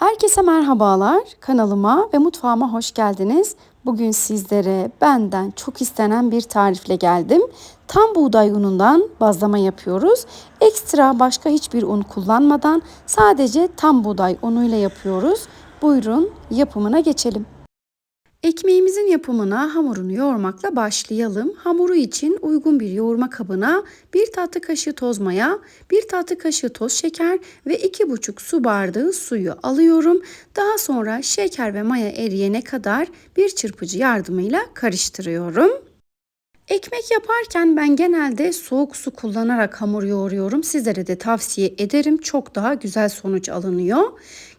Herkese merhabalar. Kanalıma ve mutfağıma hoş geldiniz. Bugün sizlere benden çok istenen bir tarifle geldim. Tam buğday unundan bazlama yapıyoruz. Ekstra başka hiçbir un kullanmadan sadece tam buğday unuyla yapıyoruz. Buyurun yapımına geçelim. Ekmeğimizin yapımına hamurunu yoğurmakla başlayalım. Hamuru için uygun bir yoğurma kabına 1 tatlı kaşığı toz maya, 1 tatlı kaşığı toz şeker ve 2,5 su bardağı suyu alıyorum. Daha sonra şeker ve maya eriyene kadar bir çırpıcı yardımıyla karıştırıyorum. Ekmek yaparken ben genelde soğuk su kullanarak hamur yoğuruyorum. Sizlere de tavsiye ederim. Çok daha güzel sonuç alınıyor.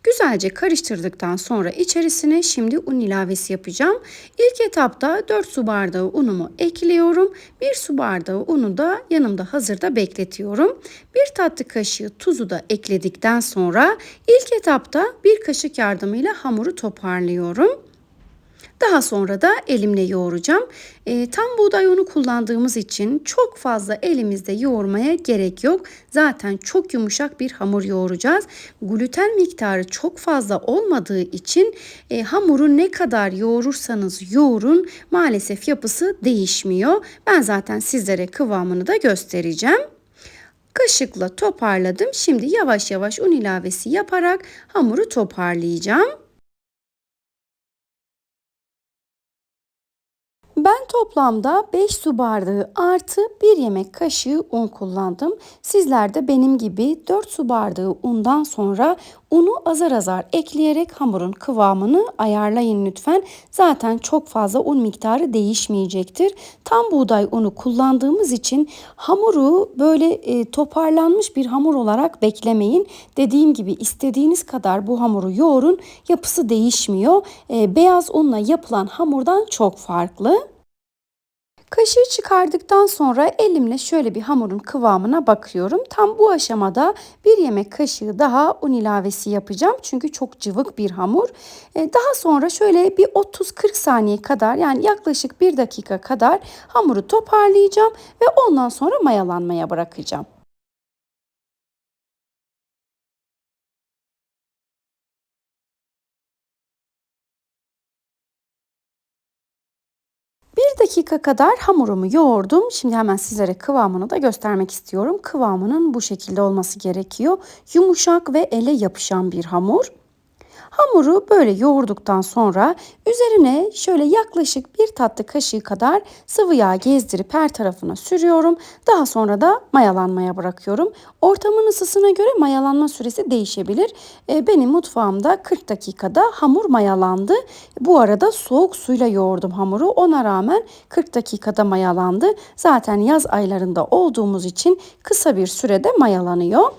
Güzelce karıştırdıktan sonra içerisine şimdi un ilavesi yapacağım. İlk etapta 4 su bardağı unumu ekliyorum. 1 su bardağı unu da yanımda hazırda bekletiyorum. 1 tatlı kaşığı tuzu da ekledikten sonra ilk etapta bir kaşık yardımıyla hamuru toparlıyorum. Daha sonra da elimle yoğuracağım. E, tam buğday unu kullandığımız için çok fazla elimizde yoğurmaya gerek yok. Zaten çok yumuşak bir hamur yoğuracağız. Gluten miktarı çok fazla olmadığı için e, hamuru ne kadar yoğurursanız yoğurun maalesef yapısı değişmiyor. Ben zaten sizlere kıvamını da göstereceğim. Kaşıkla toparladım. Şimdi yavaş yavaş un ilavesi yaparak hamuru toparlayacağım. Ben toplamda 5 su bardağı artı 1 yemek kaşığı un kullandım. Sizler de benim gibi 4 su bardağı undan sonra unu azar azar ekleyerek hamurun kıvamını ayarlayın lütfen. Zaten çok fazla un miktarı değişmeyecektir. Tam buğday unu kullandığımız için hamuru böyle e, toparlanmış bir hamur olarak beklemeyin. Dediğim gibi istediğiniz kadar bu hamuru yoğurun. Yapısı değişmiyor. E, beyaz unla yapılan hamurdan çok farklı. Kaşığı çıkardıktan sonra elimle şöyle bir hamurun kıvamına bakıyorum. Tam bu aşamada bir yemek kaşığı daha un ilavesi yapacağım. Çünkü çok cıvık bir hamur. Ee, daha sonra şöyle bir 30-40 saniye kadar yani yaklaşık bir dakika kadar hamuru toparlayacağım ve ondan sonra mayalanmaya bırakacağım. Dakika kadar hamurumu yoğurdum. Şimdi hemen sizlere kıvamını da göstermek istiyorum. Kıvamının bu şekilde olması gerekiyor. Yumuşak ve ele yapışan bir hamur. Hamuru böyle yoğurduktan sonra üzerine şöyle yaklaşık bir tatlı kaşığı kadar sıvı yağ gezdirip her tarafına sürüyorum. Daha sonra da mayalanmaya bırakıyorum. Ortamın ısısına göre mayalanma süresi değişebilir. E, benim mutfağımda 40 dakikada hamur mayalandı. Bu arada soğuk suyla yoğurdum hamuru. Ona rağmen 40 dakikada mayalandı. Zaten yaz aylarında olduğumuz için kısa bir sürede mayalanıyor.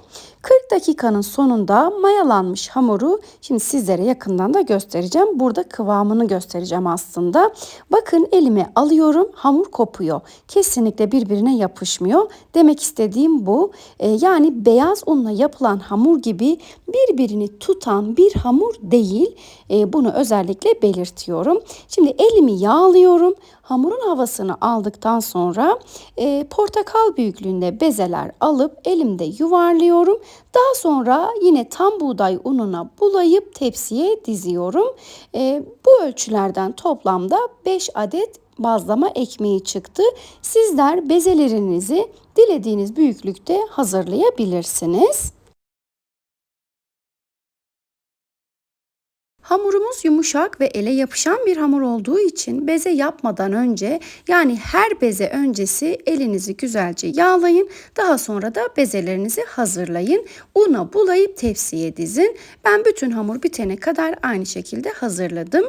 40 dakikanın sonunda mayalanmış hamuru şimdi sizlere yakından da göstereceğim. Burada kıvamını göstereceğim aslında. Bakın elime alıyorum hamur kopuyor. Kesinlikle birbirine yapışmıyor. Demek istediğim bu. Ee, yani beyaz unla yapılan hamur gibi birbirini tutan bir hamur değil. Ee, bunu özellikle belirtiyorum. Şimdi elimi yağlıyorum. Hamurun havasını aldıktan sonra e, portakal büyüklüğünde bezeler alıp elimde yuvarlıyorum. Daha sonra yine tam buğday ununa bulayıp tepsiye diziyorum. E, bu ölçülerden toplamda 5 adet bazlama ekmeği çıktı. Sizler bezelerinizi dilediğiniz büyüklükte hazırlayabilirsiniz. Hamurumuz yumuşak ve ele yapışan bir hamur olduğu için beze yapmadan önce yani her beze öncesi elinizi güzelce yağlayın. Daha sonra da bezelerinizi hazırlayın. Una bulayıp tepsiye dizin. Ben bütün hamur bitene kadar aynı şekilde hazırladım.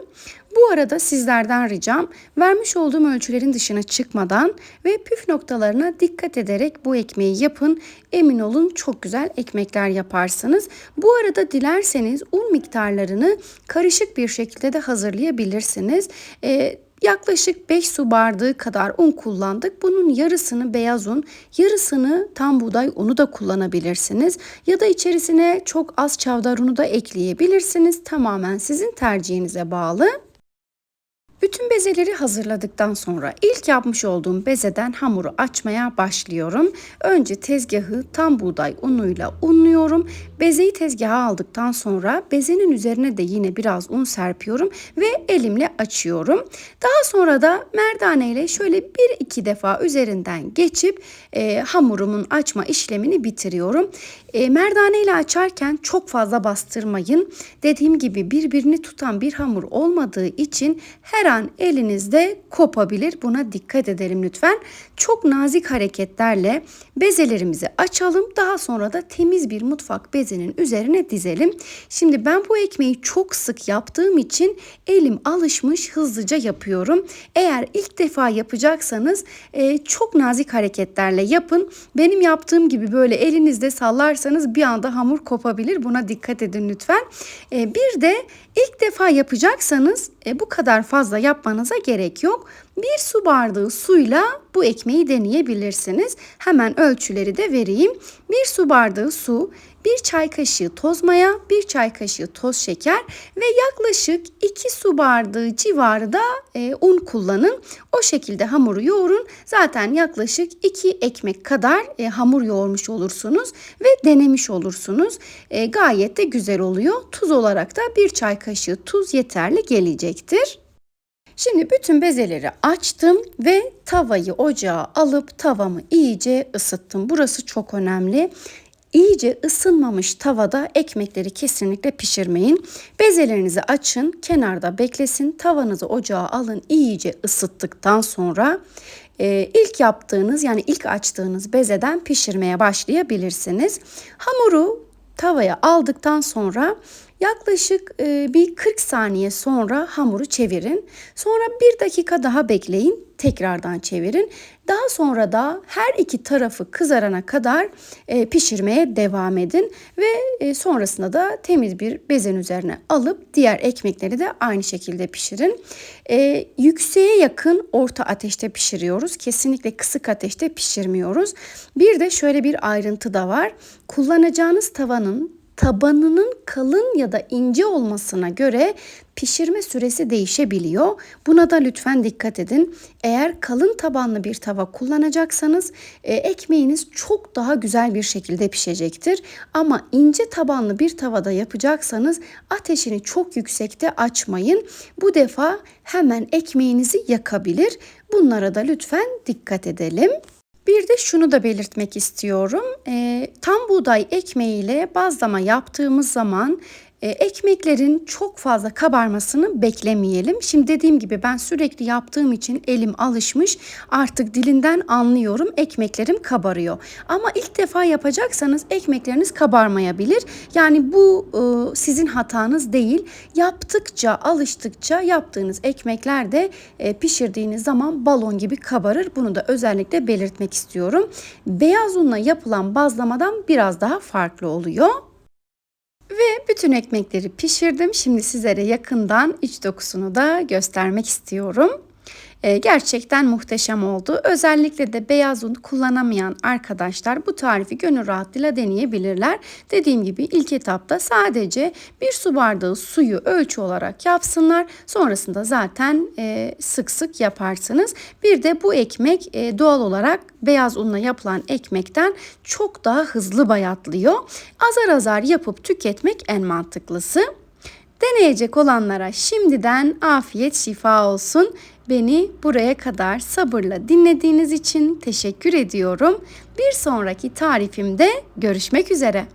Bu arada sizlerden ricam vermiş olduğum ölçülerin dışına çıkmadan ve püf noktalarına dikkat ederek bu ekmeği yapın. Emin olun çok güzel ekmekler yaparsınız. Bu arada dilerseniz un miktarlarını karışık bir şekilde de hazırlayabilirsiniz. Ee, Yaklaşık 5 su bardağı kadar un kullandık. Bunun yarısını beyaz un, yarısını tam buğday unu da kullanabilirsiniz. Ya da içerisine çok az çavdar unu da ekleyebilirsiniz. Tamamen sizin tercihinize bağlı. Bütün bezeleri hazırladıktan sonra ilk yapmış olduğum bezeden hamuru açmaya başlıyorum. Önce tezgahı tam buğday unuyla unluyorum. Bezeyi tezgaha aldıktan sonra bezenin üzerine de yine biraz un serpiyorum ve elimle açıyorum. Daha sonra da merdane ile şöyle bir iki defa üzerinden geçip e, hamurumun açma işlemini bitiriyorum. E, merdane ile açarken çok fazla bastırmayın. Dediğim gibi birbirini tutan bir hamur olmadığı için her an elinizde kopabilir. Buna dikkat edelim lütfen. Çok nazik hareketlerle bezelerimizi açalım. Daha sonra da temiz bir mutfak bezinin üzerine dizelim. Şimdi ben bu ekmeği çok sık yaptığım için elim alışmış hızlıca yapıyorum. Eğer ilk defa yapacaksanız e, çok nazik hareketlerle yapın. Benim yaptığım gibi böyle elinizde sallarsanız bir anda hamur kopabilir. Buna dikkat edin lütfen. E, bir de ilk defa yapacaksanız e, bu kadar fazla yapmanıza gerek yok. Bir su bardağı suyla bu ekmeği deneyebilirsiniz. Hemen ölçüleri de vereyim. Bir su bardağı su, bir çay kaşığı toz maya, bir çay kaşığı toz şeker ve yaklaşık 2 su bardağı civarı da e, un kullanın. O şekilde hamuru yoğurun. Zaten yaklaşık 2 ekmek kadar e, hamur yoğurmuş olursunuz ve denemiş olursunuz. E, gayet de güzel oluyor. Tuz olarak da bir çay kaşığı tuz yeterli gelecektir. Şimdi bütün bezeleri açtım ve tavayı ocağa alıp tavamı iyice ısıttım. Burası çok önemli. İyice ısınmamış tavada ekmekleri kesinlikle pişirmeyin. Bezelerinizi açın, kenarda beklesin. Tavanızı ocağa alın, iyice ısıttıktan sonra e, ilk yaptığınız yani ilk açtığınız bezeden pişirmeye başlayabilirsiniz. Hamuru tavaya aldıktan sonra Yaklaşık e, bir 40 saniye sonra hamuru çevirin. Sonra bir dakika daha bekleyin. Tekrardan çevirin. Daha sonra da her iki tarafı kızarana kadar e, pişirmeye devam edin ve e, sonrasında da temiz bir bezen üzerine alıp diğer ekmekleri de aynı şekilde pişirin. Yükseğe yakın orta ateşte pişiriyoruz. Kesinlikle kısık ateşte pişirmiyoruz. Bir de şöyle bir ayrıntı da var. Kullanacağınız tavanın tabanının kalın ya da ince olmasına göre pişirme süresi değişebiliyor. Buna da lütfen dikkat edin. Eğer kalın tabanlı bir tava kullanacaksanız e, ekmeğiniz çok daha güzel bir şekilde pişecektir. Ama ince tabanlı bir tavada yapacaksanız ateşini çok yüksekte açmayın. Bu defa hemen ekmeğinizi yakabilir. Bunlara da lütfen dikkat edelim. Bir de şunu da belirtmek istiyorum. E, tam buğday ekmeğiyle bazlama yaptığımız zaman e, ekmeklerin çok fazla kabarmasını beklemeyelim. Şimdi dediğim gibi ben sürekli yaptığım için elim alışmış. Artık dilinden anlıyorum. Ekmeklerim kabarıyor. Ama ilk defa yapacaksanız ekmekleriniz kabarmayabilir. Yani bu e, sizin hatanız değil. Yaptıkça, alıştıkça yaptığınız ekmekler de e, pişirdiğiniz zaman balon gibi kabarır. Bunu da özellikle belirtmek istiyorum. Beyaz unla yapılan bazlamadan biraz daha farklı oluyor. Bütün ekmekleri pişirdim. Şimdi sizlere yakından iç dokusunu da göstermek istiyorum. Ee, gerçekten muhteşem oldu. Özellikle de beyaz un kullanamayan arkadaşlar bu tarifi gönül rahatlığıyla deneyebilirler. Dediğim gibi ilk etapta sadece bir su bardağı suyu ölçü olarak yapsınlar. Sonrasında zaten e, sık sık yaparsınız. Bir de bu ekmek e, doğal olarak beyaz unla yapılan ekmekten çok daha hızlı bayatlıyor. Azar azar yapıp tüketmek en mantıklısı. Deneyecek olanlara şimdiden afiyet şifa olsun. Beni buraya kadar sabırla dinlediğiniz için teşekkür ediyorum. Bir sonraki tarifimde görüşmek üzere.